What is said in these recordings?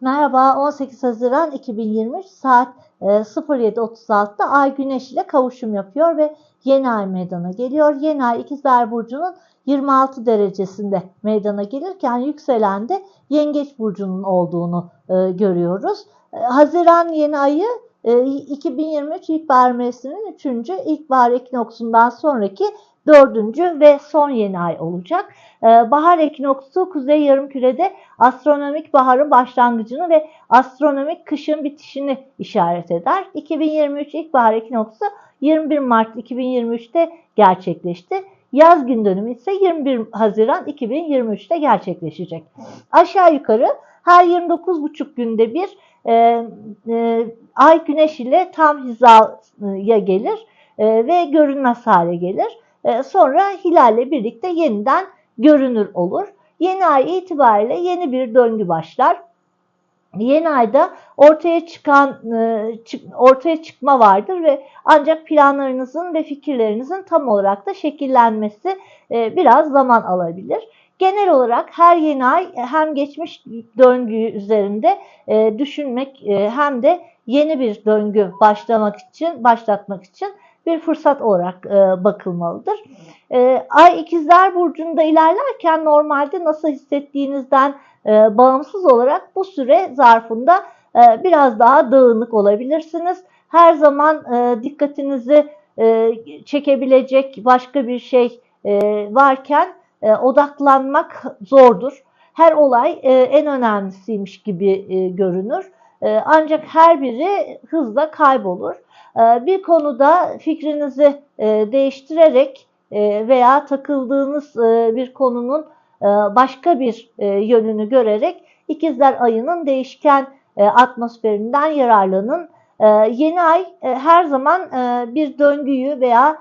Merhaba 18 Haziran 2023 saat e, 07.36'da Ay Güneş ile kavuşum yapıyor ve yeni ay meydana geliyor. Yeni ay İkizler Burcu'nun 26 derecesinde meydana gelirken yükselen de Yengeç Burcu'nun olduğunu e, görüyoruz. E, Haziran yeni ayı e, 2023 ilkbahar mevsiminin 3. ilkbahar ekinoksundan sonraki 4. ve son yeni ay olacak. Ee, bahar ekinoksu kuzey yarımkürede astronomik baharın başlangıcını ve astronomik kışın bitişini işaret eder. 2023 ilkbahar ekinoksu 21 Mart 2023'te gerçekleşti. Yaz gün dönümü ise 21 Haziran 2023'te gerçekleşecek. Aşağı yukarı her 29,5 günde bir e, e, ay güneş ile tam hizaya gelir e, ve görünmez hale gelir. E, sonra hilalle birlikte yeniden görünür olur. Yeni ay itibariyle yeni bir döngü başlar. Yeni ayda ortaya çıkan e, ortaya çıkma vardır ve ancak planlarınızın ve fikirlerinizin tam olarak da şekillenmesi e, biraz zaman alabilir. Genel olarak her yeni ay hem geçmiş döngüyü üzerinde düşünmek hem de yeni bir döngü başlamak için başlatmak için bir fırsat olarak e, bakılmalıdır. E, Ay ikizler burcunda ilerlerken normalde nasıl hissettiğinizden e, bağımsız olarak bu süre zarfında e, biraz daha dağınık olabilirsiniz. Her zaman e, dikkatinizi e, çekebilecek başka bir şey e, varken e, odaklanmak zordur. Her olay e, en önemlisiymiş gibi e, görünür. E, ancak her biri hızla kaybolur. Ee, bir konuda fikrinizi e, değiştirerek e, veya takıldığınız e, bir konunun başka bir yönünü görerek ikizler ayının değişken atmosferinden yararlanın. Yeni ay her zaman bir döngüyü veya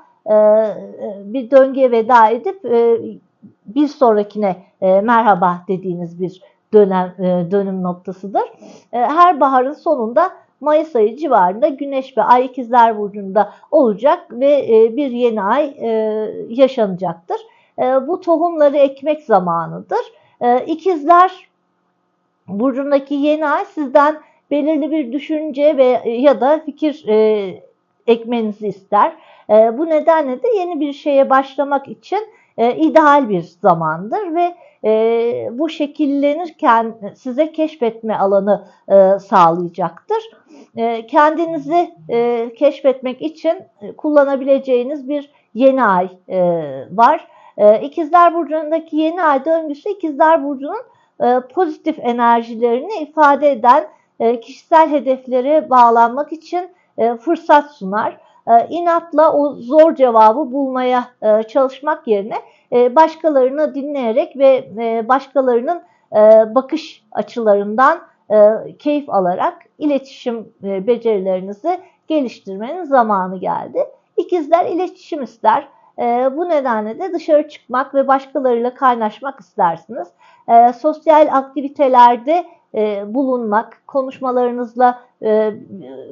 bir döngüye veda edip bir sonrakine merhaba dediğiniz bir dönem dönüm noktasıdır. Her baharın sonunda Mayıs ayı civarında Güneş ve Ay ikizler burcunda olacak ve e, bir yeni ay e, yaşanacaktır. E, bu tohumları ekmek zamanıdır. İkizler burcundaki yeni ay sizden belirli bir düşünce ve ya da fikir ekmenizi ister. Bu nedenle de yeni bir şeye başlamak için ideal bir zamandır ve bu şekillenirken size keşfetme alanı sağlayacaktır. Ee, kendinizi e, keşfetmek için e, kullanabileceğiniz bir yeni ay e, var. İkizler Burcu'ndaki yeni ay döngüsü İkizler Burcu'nun pozitif enerjilerini ifade eden kişisel hedeflere bağlanmak için fırsat sunar. İnatla o zor cevabı bulmaya çalışmak yerine başkalarını dinleyerek ve başkalarının bakış açılarından e, keyif alarak iletişim e, becerilerinizi geliştirmenin zamanı geldi. İkizler iletişim ister. E, bu nedenle de dışarı çıkmak ve başkalarıyla kaynaşmak istersiniz. E, sosyal aktivitelerde e, bulunmak, konuşmalarınızla, e,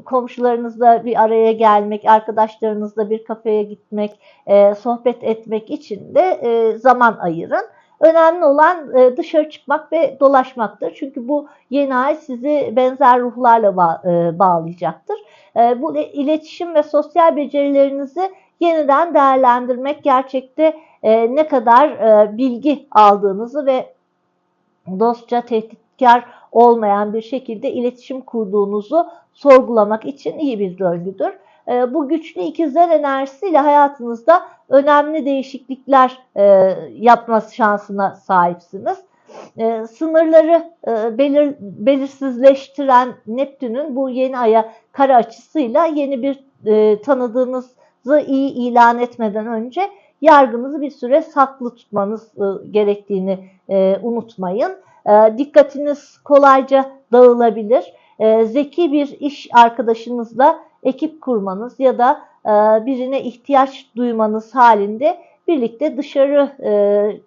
komşularınızla bir araya gelmek, arkadaşlarınızla bir kafeye gitmek, e, sohbet etmek için de e, zaman ayırın. Önemli olan e, dışarı çıkmak ve dolaşmaktır. Çünkü bu yeni ay sizi benzer ruhlarla e, bağlayacaktır. E, bu iletişim ve sosyal becerilerinizi yeniden değerlendirmek gerçekte ne kadar bilgi aldığınızı ve dostça tehditkar olmayan bir şekilde iletişim kurduğunuzu sorgulamak için iyi bir döngüdür. Bu güçlü ikizler enerjisiyle hayatınızda önemli değişiklikler e, yapma şansına sahipsiniz. E, sınırları e, belir, belirsizleştiren Neptün'ün bu yeni aya kara açısıyla yeni bir e, tanıdığınızı iyi ilan etmeden önce yargınızı bir süre saklı tutmanız e, gerektiğini e, unutmayın. E, dikkatiniz kolayca dağılabilir. Zeki bir iş arkadaşınızla ekip kurmanız ya da birine ihtiyaç duymanız halinde birlikte dışarı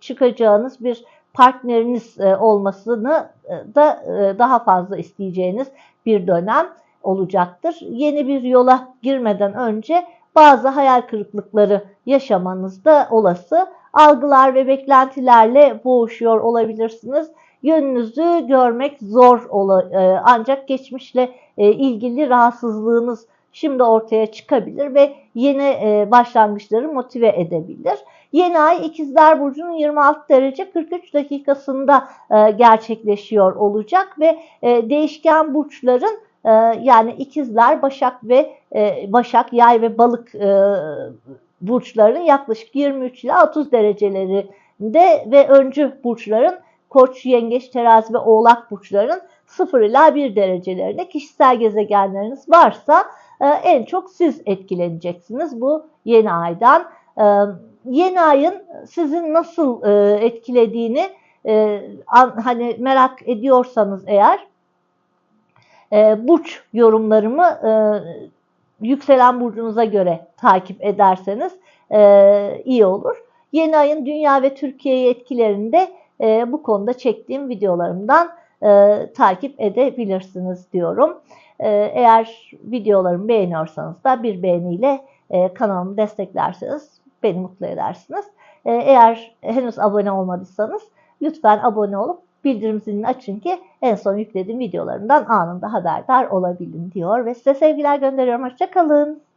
çıkacağınız bir partneriniz olmasını da daha fazla isteyeceğiniz bir dönem olacaktır. Yeni bir yola girmeden önce bazı hayal kırıklıkları yaşamanız da olası. Algılar ve beklentilerle boğuşuyor olabilirsiniz. yönünüzü görmek zor ola, e, ancak geçmişle e, ilgili rahatsızlığınız şimdi ortaya çıkabilir ve yeni e, başlangıçları motive edebilir. Yeni ay ikizler burcunun 26 derece 43 dakikasında gerçekleşiyor olacak ve değişken burçların e, yani ikizler, başak ve e, başak, yay ve balık e, burçlarının yaklaşık 23 ila 30 derecelerinde ve öncü burçların koç, yengeç, terazi ve oğlak burçlarının 0 ila 1 derecelerinde kişisel gezegenleriniz varsa e, en çok siz etkileneceksiniz bu yeni aydan. Yeni ayın sizin nasıl etkilediğini an, hani merak ediyorsanız eğer e, burç yorumlarımı e, yükselen burcunuza göre takip ederseniz e, iyi olur. Yeni ayın dünya ve Türkiye'yi etkilerinde e, bu konuda çektiğim videolarımdan e, takip edebilirsiniz diyorum. E, eğer videolarımı beğeniyorsanız da bir beğeniyle e, kanalımı desteklerseniz beni mutlu edersiniz. E, eğer henüz abone olmadıysanız lütfen abone olup bildirim zilini açın ki en son yüklediğim videolarımdan anında haberdar olabilin diyor ve size sevgiler gönderiyorum. Hoşçakalın.